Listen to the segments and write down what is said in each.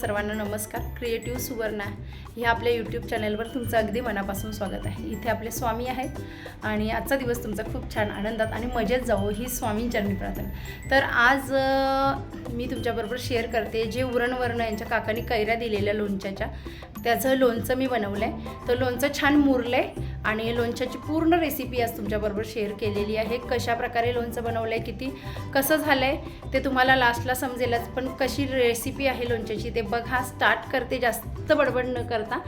सर्वांना नमस्कार. क्रिएटिव्ह सुवर्णा ह्या आपल्या यूट्यूब चॅनलवर तुमचं अगदी मनापासून स्वागत आहे. इथे आपले स्वामी आहेत आणि आजचा दिवस तुमचा खूप छान आनंदात आणि मजेत जावो ही स्वामींचरणी प्रार्थना. तर आज मी तुमच्याबरोबर शेअर करते जे उरणवर्ण यांच्या काकांनी कैऱ्या दिलेल्या लोणच्याच्या. त्याचं लोणचं मी बनवलं आहे तर लोणचं छान मुरलं आहे आणि लोणच्याची पूर्ण रेसिपी आज तुमच्याबरोबर शेअर केलेली आहे. कशा प्रकारे लोणचं बनवलं आहे किती कसं झालं आहे ते तुम्हाला लास्टला समजेलच. पण कशी रेसिपी आहे लोणच्याची ते बघा स्टार्ट करते जास्त बडबड न करता.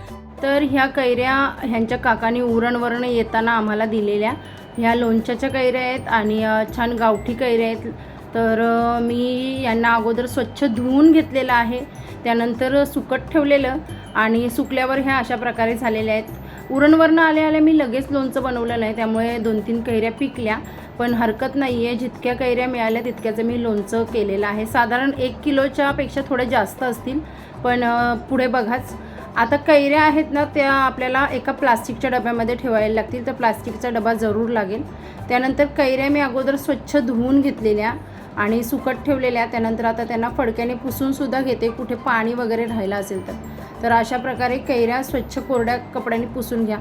तर ह्या कैऱ्या ह्यांच्या काकांनी उरणवरण येताना आम्हाला दिलेल्या. ह्या लोणच्याच्या कैऱ्या आहेत आणि छान गावठी कैऱ्या आहेत. तर मी यांना अगोदर स्वच्छ धुवून घेतलेलं आहे. त्यानंतर सुकट ठेवलेलं आणि सुकल्यावर ह्या अशा प्रकारे झालेल्या आहेत. उरणवरनं आल्या आल्या मी लगेच लोणचं बनवलं नाही त्यामुळे दोन तीन कैऱ्या पिकल्या. पण हरकत नाही आहे जितक्या कैऱ्या मिळाल्या तितक्याचं मी लोणचं केलेलं आहे. साधारण एक किलोच्या पेक्षा थोड्या जास्त असतील. पण पुढे बघाच. आता कैऱ्या आहेत ना त्या आपल्याला एका प्लास्टिकच्या डब्यामध्ये ठेवायला लागतील. तर प्लास्टिकचा डबा जरूर लागेल. त्यानंतर कैऱ्या मी अगोदर स्वच्छ धुवून घेतलेल्या आणि सुकट ठेवलेल्या. त्यानंतर आता त्यांना फडक्याने पुसूनसुद्धा घेते. कुठे पाणी वगैरे राहिलं असेल तर. तर अशा प्रकारे कैऱ्या स्वच्छ कोरड्या कपड्यांनी पुसून घ्या.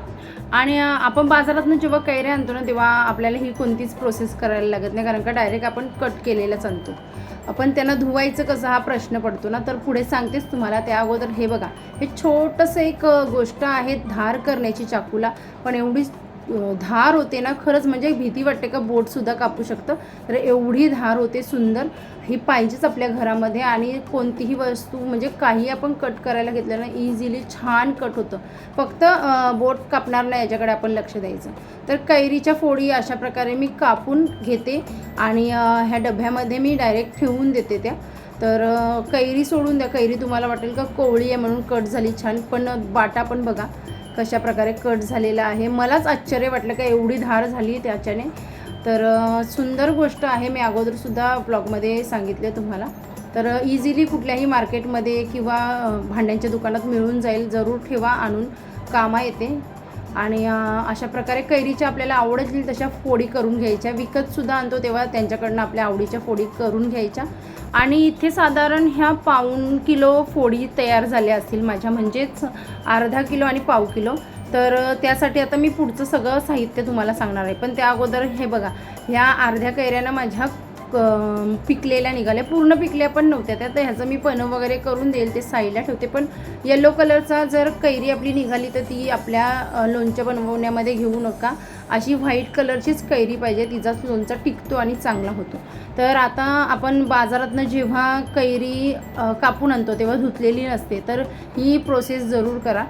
आणि आपण बाजारातून जेव्हा कैऱ्या आणतो ना तेव्हा आपल्याला ही कोणतीच प्रोसेस करायला लागत नाही. कारण का डायरेक्ट आपण कट केलेलंच आणतो. आपण त्यांना धुवायचं कसं हा प्रश्न पडतो ना. तर पुढे सांगतेच तुम्हाला त्या अगोदर हे बघा. हे छोटंसं एक गोष्ट आहे धार करण्याची चाकूला. पण एवढीच धार होते ना खरंच म्हणजे भीती वाटते का बोटसुद्धा कापू शकतं. तर एवढी धार होते सुंदर. ही पाहिजेच आपल्या घरामध्ये आणि कोणतीही वस्तू म्हणजे काही आपण कट करायला घेतलं ना इझिली छान कट होतं. फक्त बोट कापणार नाही याच्याकडे आपण लक्ष द्यायचं. तर कैरीच्या फोडी अशा प्रकारे मी कापून घेते आणि ह्या डब्यामध्ये मी डायरेक्ट ठेवून देते त्या. तर कैरी सोडून द्या. कैरी तुम्हाला वाटेल का कोवळी आहे म्हणून कट झाली छान पण बाटा पण बघा. कशा प्रकारे कट झालेला आहे. मलाच आश्चर्य वाटलं का एवढी धार झाली त्याच्याने. तर सुंदर गोष्ट आहे. मी अगोदरसुद्धा ब्लॉगमध्ये सांगितलं तुम्हाला. तर इझिली कुठल्याही मार्केटमध्ये किंवा भांड्यांच्या दुकानात मिळून जाईल. जरूर ठेवा आणून. कामा येते. आणि अशा प्रकारे कैरीच्या आपल्याला आवडतील तशा फोडी करून घ्यायच्या. विकतसुद्धा आणतो तेव्हा त्यांच्याकडनं आपल्या आवडीच्या फोडी करून घ्यायच्या. आणि इथे साधारण ह्या पाऊण किलो फोडी तयार झाल्या असतील माझ्या. म्हणजेच अर्धा किलो आणि पाव किलो. तर त्यासाठी आता मी पुढचं सगळं साहित्य तुम्हाला सांगणार आहे. पण त्या अगोदर हे बघा. ह्या अर्ध्या कैऱ्यानं माझ्या क- पिकलेल्या निघाल्या. पूर्ण पिकल्या पण नव्हत्या. त्या तर ह्याचं मी पण वगैरे करून देईल ते साईडला ठेवते. पण येलो कलरचा जर कैरी आपली निघाली तर ती आपल्या लोणच्या लोणचं बनवण्यामध्ये घेऊ नका. अशी व्हाईट कलरचीच कैरी पाहिजे. तिचाच लोणचा टिकतो आणि चांगला होतो. तर आता आपण बाजारातनं जेव्हा कैरी कापून आणतो तेव्हा धुतलेली नसते. तर ही प्रोसेस जरूर करा.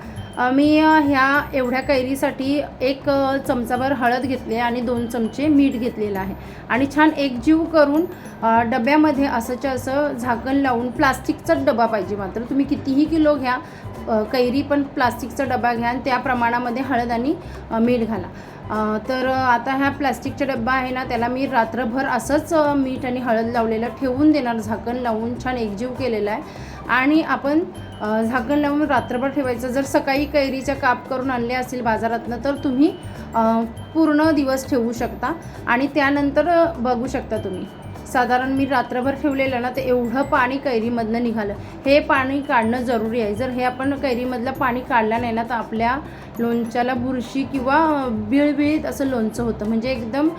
मी ह्या एवढ्या कैरीसाठी एक चमचाभर हळद घेतली आहे आणि दोन चमचे मीठ घेतलेलं आहे. आणि छान एकजीव करून डब्यामध्ये असंच्या असं झाकण लावून प्लास्टिकचाच डबा पाहिजे मात्र. तुम्ही कितीही किलो घ्या कैरी पण प्लास्टिकचा डबा घ्या आणि त्या प्रमाणामध्ये हळद आणि मीठ घाला. तर आता ह्या प्लास्टिकचा डब्बा आहे ना त्याला मी रात्रभर असंच मीठ आणि हळद लावलेलं ठेवून देणार झाकण लावून छान एकजीव केलेला आहे. आणि आपण झाकण लावून रात्रभर ठेवायचं. जर सकाळी कैरीच्या काप करून आणले असतील बाजारातनं तर तुम्ही पूर्ण दिवस ठेवू शकता. आणि त्यानंतर बघू शकता तुम्ही. साधारण मी रात्रभर ठेवलेलं ना तर एवढं पाणी कैरीमधनं निघालं. हे पाणी काढणं जरुरी आहे. जर हे आपण कैरीमधलं पाणी काढलं नाही ना तर आपल्या लोणच्याला बुरशी किंवा बिळबिळीत असं लोणचं होतं. म्हणजे एकदम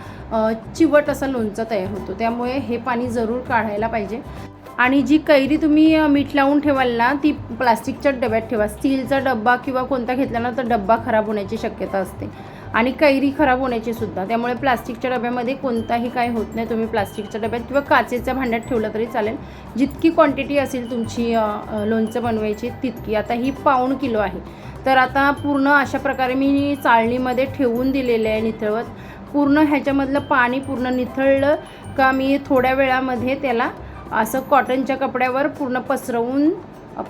चिवट असं लोणचं तयार होतो. त्यामुळे हे पाणी जरूर काढायला पाहिजे. आणि जी कैरी तुम्ही मीठ लावून ठेवाल ना ती प्लास्टिकच्या डब्यात ठेवा. स्टीलचा डब्बा किंवा कोणता घेतला ना तर डब्बा खराब होण्याची शक्यता असते. आणि कैरी खराब होण्याची सुद्धा. त्यामुळे प्लास्टिकच्या डब्यामध्ये कोणताही काय होत नाही. तुम्ही प्लास्टिकच्या डब्यात किंवा काचेच्या भांड्यात ठेवलं तरी चालेल. जितकी क्वांटिटी असेल तुमची लोणचं बनवायची तितकी. आता ही पाऊण किलो आहे. तर आता पूर्ण अशा प्रकारे मी चाळणीमध्ये ठेवून दिलेले आहे निथळवत पूर्ण ह्याच्यामधलं पाणी पूर्ण निथळलं का मी थोड्या वेळामध्ये त्याला असं कॉटनच्या कपड्यावर पूर्ण पसरवून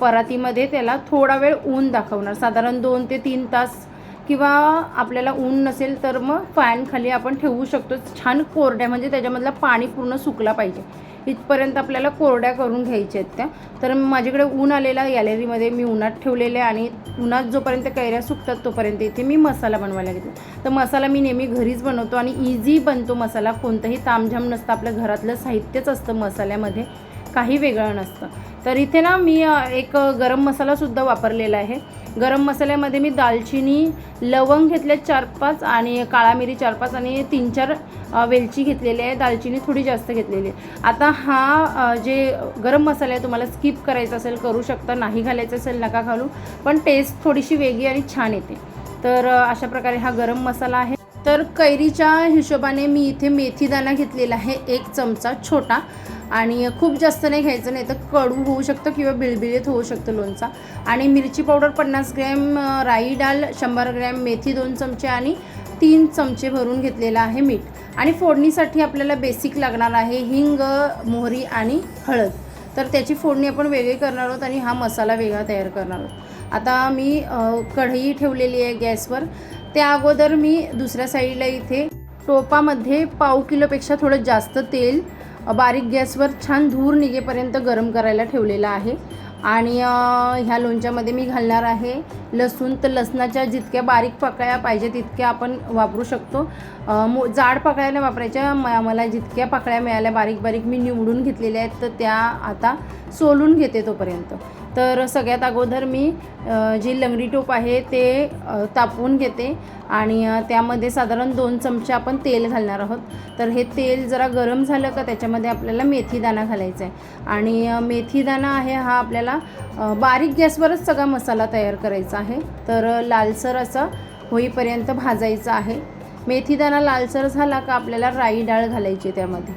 परातीमध्ये त्याला थोडा वेळ ऊन दाखवणार. साधारण दोन ते तीन तास किंवा आपल्याला ऊन नसेल तर मग फॅनखाली आपण ठेवू शकतो. छान कोरड्या म्हणजे त्याच्यामधलं पाणी पूर्ण सुकला पाहिजे. इथपर्यंत आपल्याला कोरड्या करून घ्यायच्या आहेत त्या. तर माझ्याकडे ऊन आलेला गॅलरीमध्ये मी उन्हात ठेवलेले आणि उन्हात जोपर्यंत कैऱ्या सुकतात तोपर्यंत इथे मी मसाला बनवायला घेतला तर मसाला मी नेहमी घरीच बनवतो आणि इझी बनतो मसाला. कोणतंही तामझाम नसतं आपल्या घरातलं साहित्यच असतं मसाल्यामध्ये. काही वेगळं नसतं. तर इथे ना मी एक गरम मसालासुद्धा वापरलेला आहे. गरम मसाल्यामध्ये मी दालचिनी लवंग घेतले चार पाच आणि काळा मिरी चार पाच आणि तीन चार वेलची घेतलेली आहे. दालचिनी थोडी जास्त घेतलेली आहे. आता हा जे गरम मसाला आहे तुम्हाला स्किप करायचा असेल करू शकता नाही घालायचं असेल नका घालू. पण टेस्ट थोडीशी वेगळी आणि छान येते. तर अशा प्रकारे हा गरम मसाला आहे. तर कैरीच्या हिशोबाने मी इथे मेथीदाणा घेतलेला आहे एक चमचा छोटा. आणि खूप जास्त नाही घ्यायचं नाही तर कडू होऊ शकतं किंवा बिळबिळीत होऊ शकतं लोणचा. आणि मिरची पावडर पन्नास ग्रॅम राई डाल शंभर ग्रॅम मेथी दोन चमचे आणि तीन चमचे भरून घेतलेला आहे मीठ. आणि फोडणीसाठी आपल्याला बेसिक लागणार आहे हिंग मोहरी आणि हळद. तर त्याची फोडणी आपण वेगळी करणार आहोत आणि हा मसाला वेगळा तयार करणार आहोत. आता मी कढई ठेवलेली आहे गॅसवर. त्या अगोदर मी दुसऱ्या साईडला इथे टोपामध्ये पाव किलोपेक्षा थोडं जास्त तेल बारीक गॅसवर छान धूर निघेपर्यंत गरम करायला ठेवलेलं आहे. आणि ह्या लोणच्यामध्ये मी घालणार आहे लसूण. तर लसणाच्या जितक्या बारीक पाकळ्या पाहिजे तितक्या आपण वापरू शकतो. मो जाड पाकळ्या नाही वापरायच्या म मला जितक्या पाकळ्या मिळाल्या बारीक बारीक मी निवडून घेतलेल्या आहेत तर त्या आता सोलून घेते तोपर्यंत. तर सगळ्यात अगोदर मी जी लंगडी टोप आहे ते तापवून घेते आणि त्यामध्ये साधारण दोन चमचे आपण तेल घालणार आहोत. तर हे तेल जरा गरम झालं का त्याच्यामध्ये आपल्याला मेथीदाणा घालायचा आहे. आणि मेथीदाणा आहे हा आपल्याला बारीक गॅसवरच सगळा मसाला तयार करायचा आहे. तर लालसर असा होईपर्यंत भाजायचा आहे. मेथीदाणा लालसर झाला का आपल्याला राई डाळ घालायची त्यामध्ये.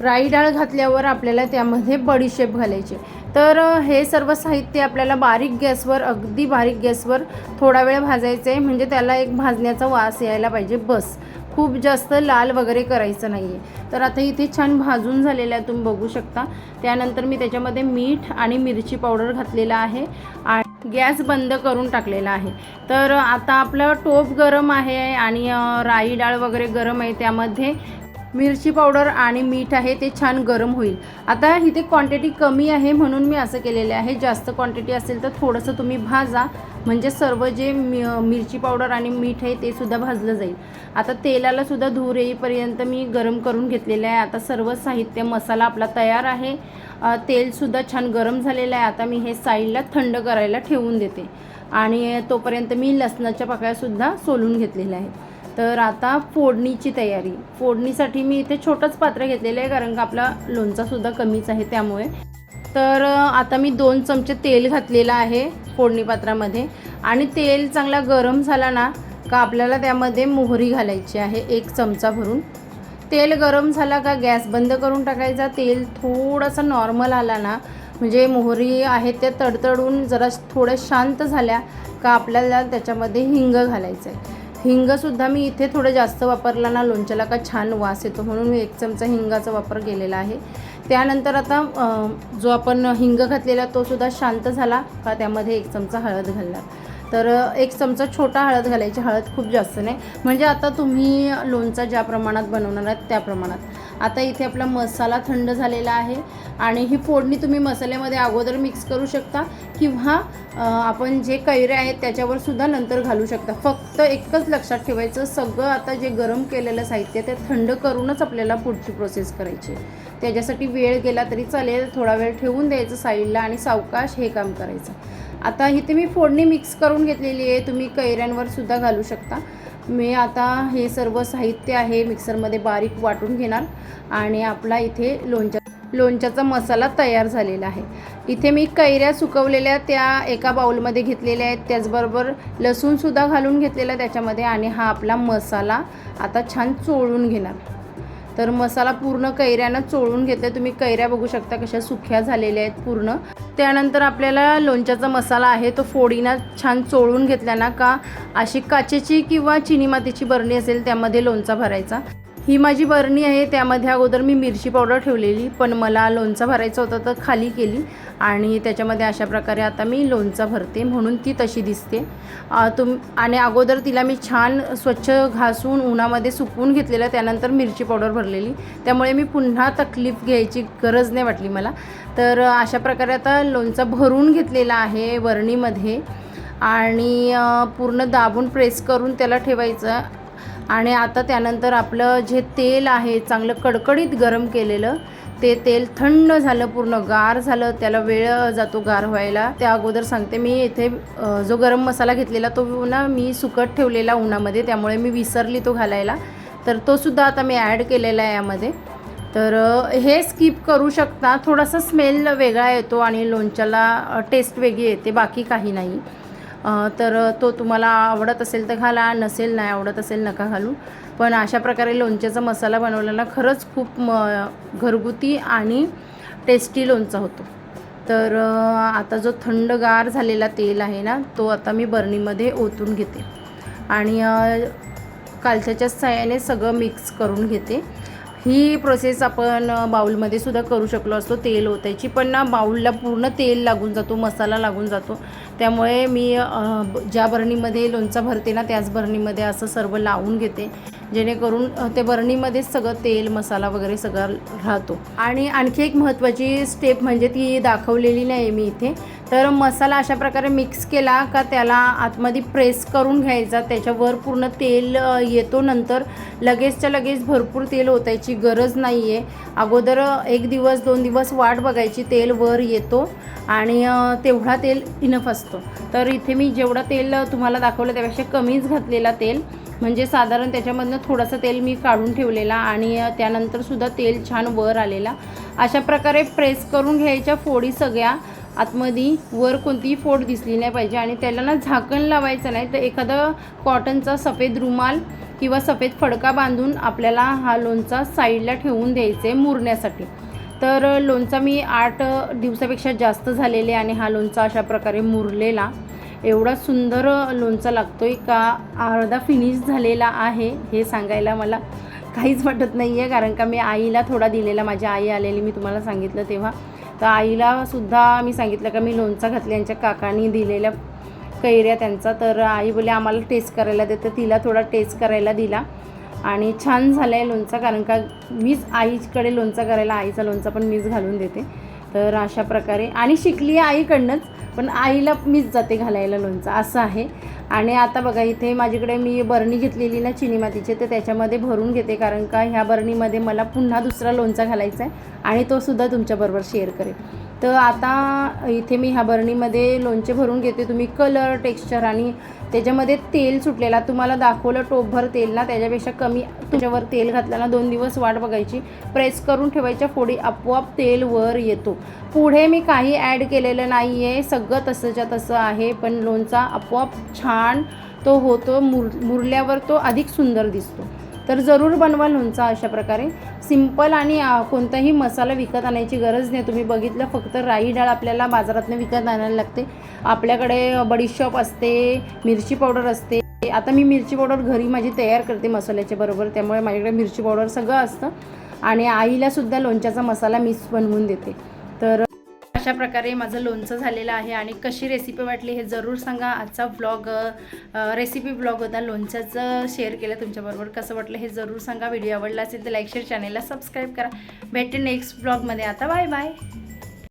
राई डाळ घातल्यावर आपल्याला त्यामध्ये बडीशेप घालायची तर हे सर्व साहित्य आपल्याला बारीक गॅसवर अगदी बारीक गॅसवर थोडा वेळ भाजायचं आहे म्हणजे त्याला एक भाजण्याचा वास यायला पाहिजे बस. खूप जास्त लाल वगैरे करायचं नाही आहे तर आता इथे छान भाजून झालेलं आहे तुम्ही बघू शकता. त्यानंतर मी त्याच्यामध्ये मीठ आणि मिरची पावडर घातलेला आहे आणि गॅस बंद करून टाकलेला आहे. तर आता आपलं टोप गरम आहे आणि राई डाळ वगैरे गरम आहे त्यामध्ये. मिरची पावडर आणि मीठ आहे ते छान गरम होईल. आता इथे क्वांटिटी कमी आहे म्हणून मी असं केलेलं आहे. जास्त क्वांटिटी असेल तर थोडंसं तुम्ही भाजा. म्हणजे सर्व जे मि मिरची पावडर आणि मीठ आहे ते सुद्धा भाजलं जाईल. आता तेलाला सुद्धा धूर येईपर्यंत मी गरम करून घेतलेलं आहे. आता सर्व साहित्य मसाला आपला तयार आहे. तेलसुद्धा छान गरम झालेलं आहे. आता मी हे साईडला थंड करायला ठेवून देते. आणि तोपर्यंत मी लसणाच्या पाकळ्यासुद्धा सोलून घेतलेल्या आहेत. तर आता फोडणीची तयारी. फोडणीसाठी मी इथे छोटंच पात्र घेतलेलं आहे कारण का आपला लोणचासुद्धा कमीच आहे त्यामुळे. तर आता मी दोन चमचे तेल घातलेलं आहे फोडणी पात्रामध्ये. आणि तेल चांगला गरम झाला ना का आपल्याला त्यामध्ये मोहरी घालायची आहे एक चमचा भरून. तेल गरम झाला का गॅस बंद करून टाकायचा. तेल थोडासा नॉर्मल आला ना म्हणजे मोहरी आहेत त्या तडतडून जरा थोड्या शांत झाल्या का आपल्याला त्याच्यामध्ये हिंग घालायचं आहे हिंगसुद्धा मी इथे थोडं जास्त वापरला ना लोणच्याला का छान वास येतो म्हणून मी एक चमचा हिंगाचा वापर केलेला आहे. त्यानंतर आता जो आपण हिंग घातलेला तो सुद्धा शांत झाला का त्यामध्ये एक चमचा हळद घालणार. तर एक चमचा छोटा हळद घालायची हळद खूप जास्त नाही. म्हणजे आता तुम्ही लोणचा ज्या प्रमाणात बनवणार आहात त्या प्रमाणात. आता इथे आपला मसाला थंड झालेला आहे. आणि ही फोडणी तुम्ही मसाल्यामध्ये अगोदर मिक्स करू शकता किंवा आपण जे कैऱ्या आहेत त्याच्यावर सुद्धा नंतर घालू शकता. फक्त एकच लक्षात ठेवायचं सगळं आता जे गरम केलेलं साहित्य ते थंड करूनच आपल्याला पुढची प्रोसेस करायची आहे. त्याच्यासाठी वेळ गेला तरी चालेल थोडा वेळ ठेवून द्यायचं साईडला आणि सावकाश हे काम करायचं. आता इथे मी फोडणी मिक्स करून घेतलेली आहे तुम्ही कैऱ्यांवर सुद्धा घालू शकता. मी आता हे सर्व साहित्य आहे मिक्सरमध्ये बारीक वाटून घेणार आणि आपला इथे लोणच्या लोणच्याचा मसाला तयार झालेला आहे. इथे मी कैऱ्या सुकवलेल्या त्या एका बाउलमध्ये घेतलेल्या आहेत. त्याचबरोबर लसूणसुद्धा घालून घेतलेला त्याच्यामध्ये आणि हा आपला मसाला आता छान चोळून घेणार. तर मसाला पूर्ण कैऱ्यानं चोळून घेतलं तुम्ही कैऱ्या बघू शकता कशा सुख्या झालेल्या आहेत पूर्ण. त्यानंतर आपल्याला लोणच्याचा मसाला आहे तो फोडीनं छान चोळून घेतला ना का अशी काचेची किंवा चिनी मातीची बरणी असेल त्यामध्ये लोणचा भरायचा. ही माझी बरणी आहे त्यामध्ये अगोदर मी मिरची पावडर ठेवलेली पण मला लोणचं भरायचं होतं तर खाली केली. आणि त्याच्यामध्ये अशा प्रकारे आता मी लोणचं भरते म्हणून ती तशी दिसते. तुम आणि अगोदर तिला मी छान स्वच्छ घासून उन्हामध्ये सुकवून घेतलेलं त्यानंतर मिरची पावडर भरलेली. त्यामुळे मी पुन्हा तकलीफ घ्यायची गरज नाही वाटली मला. तर अशा प्रकारे आता लोणचं भरून घेतलेला आहे बरणीमध्ये आणि पूर्ण दाबून प्रेस करून त्याला ठेवायचं. आणि आता त्यानंतर आपलं जे तेल आहे चांगलं कडकडीत गरम केलेलं ते तेल थंड झालं पूर्ण गार झालं त्याला वेळ जातो गार व्हायला. त्या अगोदर सांगते मी इथे जो गरम मसाला घेतलेला तो ना मी सुकट ठेवलेला उन्हामध्ये त्यामुळे मी विसरली तो घालायला. तर तो सुद्धा आता मी ॲड केलेला आहे यामध्ये. तर हे स्किप करू शकता. थोडासा स्मेल वेगळा येतो आणि लोणच्याला टेस्ट वेगळी येते बाकी काही नाही. तर तो तुम्हाला आवडत असेल तर घाला नसेल नाही आवडत असेल नका घालू. पण अशा प्रकारे लोणच्याचा मसाला बनवलेला खरंच खूप म घरगुती आणि टेस्टी लोणचा होतो. तर आता जो थंडगार झालेला तेल आहे ना तो आता मी बर्नीमध्ये ओतून घेते. आणि कालच्याच्या साह्याने सगळं मिक्स करून घेते. ही प्रोसेस आपण बाऊलमध्ये सुद्धा करू शकलो असतो तेल ओतायची. पण ना बाऊलला पूर्ण तेल लागून जातो मसाला लागून जातो. त्यामुळे मी ज्या बरणीमध्ये लोणचा भरते ना त्याच बरणीमध्ये असं सर्व लावून घेते. जेणेकरून ते बरणीमध्येच सगळं तेल मसाला वगैरे सगळा राहतो. आणि आणखी एक महत्त्वाची स्टेप म्हणजे ती दाखवलेली नाही मी इथे. तर मसाला अशा प्रकारे मिक्स केला का त्याला आतमध्ये प्रेस करून घ्यायचा त्याच्यावर पूर्ण तेल येतो नंतर लगेचच्या लगेच भरपूर तेल ओतायची गरज नाही आहे अगोदर एक दिवस दोन दिवस वाट बघायची तेल वर येतो आणि तेवढा तेल इनफ असतो. तर इथे मी जेवढं तेल तुम्हाला दाखवलं त्यापेक्षा कमीच घातलेला तेल. म्हणजे साधारण त्याच्यामधनं थोडंसं तेल मी काढून ठेवलेला आणि त्यानंतरसुद्धा तेल छान वर आलेला. अशा प्रकारे प्रेस करून घ्यायच्या फोडी सगळ्या. आतमध्ये वर कोणतीही फोड दिसली नाही पाहिजे आणि त्याला ना झाकण लावायचं नाही तर एखादं कॉटनचा सफेद रुमाल किंवा सफेद फडका बांधून आपल्याला हा लोणचा साईडला ठेवून द्यायचे मुरण्यासाठी. तर लोणचा मी आठ दिवसापेक्षा जास्त झालेले आणि हा लोणचा अशा प्रकारे मुरलेला. एवढा सुंदर लोणचा लागतो आहे का? अर्धा फिनिश झालेला आहे हे सांगायला मला काहीच वाटत नाही आहे कारण का मी आईला थोडा दिलेला माझी आई आलेली मी तुम्हाला सांगितलं तेव्हा. तर आईला सुद्धा मी सांगितलं का मी लोणचा घातले यांच्या काकांनी दिलेल्या कैऱ्या त्यांचा. तर आई बोले आम्हाला टेस्ट करायला देतं तिला थोडा टेस्ट करायला दिला. आणि छान झालं आहे लोणचा कारण का मीच आईकडे लोणचा करायला आईचा लोणचा पण मीच घालून देते. तर अशा प्रकारे. आणि शिकली आहे आईकडनंच पण आईला मीच जाते घालायला लोणचं असं आहे. आणि आता बघा इथे माझ्याकडे मी बरणी घेतलेली ना चिनी मातीची तर त्याच्यामध्ये भरून घेते कारण का ह्या बरणीमध्ये मला पुन्हा दुसरा लोणचा घालायचा आहे आणि तो सुद्धा तुमच्याबरोबर शेअर करेल. तर आता इथे मी ह्या बरणीमध्ये लोणचे भरून घेते. तुम्ही कलर टेक्स्चर आणि त्याच्यामध्ये तेल सुटलेला तुम्हाला दाखवलं टोपभर तेल ना त्याच्यापेक्षा कमी तुमच्यावर तेल घातलं दोन दिवस वाट बघायची. प्रेस करून ठेवायच्या फोडी आपोआप तेल वर येतो. पुढे मी काही ॲड केलेलं नाही आहे सगळं तसंच्या तसं आहे पण लोणचा आपोआप छान तो होतो मुर मुरल्यावर तो अधिक सुंदर दिसतो. तर जरूर बनवा लोणचा अशा प्रकारे. सिंपल आणि कोणताही मसाला विकत आणायची गरज नाही. तुम्ही बघितलं फक्त राई डाळ आपल्याला बाजारातनं विकत आणायला लागते. आपल्याकडे बडीशॉप असते मिरची पावडर असते. आता मी मिरची पावडर घरी माझी तयार करते मसाल्याच्या बरोबर. त्यामुळे माझ्याकडे मिरची पावडर सगळं असतं. आणि आईलासुद्धा लोणच्याचा मसाला मीच बनवून देते. तर अशा प्रकारे माझं लोणचं झालेलं आहे आणि कशी रेसिपी वाटली हे जरूर सांगा. आजचा ब्लॉग रेसिपी ब्लॉग होता. लोणच्याचं शेअर केलं तुमच्याबरोबर. कसं वाटलं हे जरूर सांगा. व्हिडिओ आवडला असेल तर लाईक शेअर चॅनेलला सबस्क्राईब करा. भेटते नेक्स्ट ब्लॉगमध्ये आता बाय बाय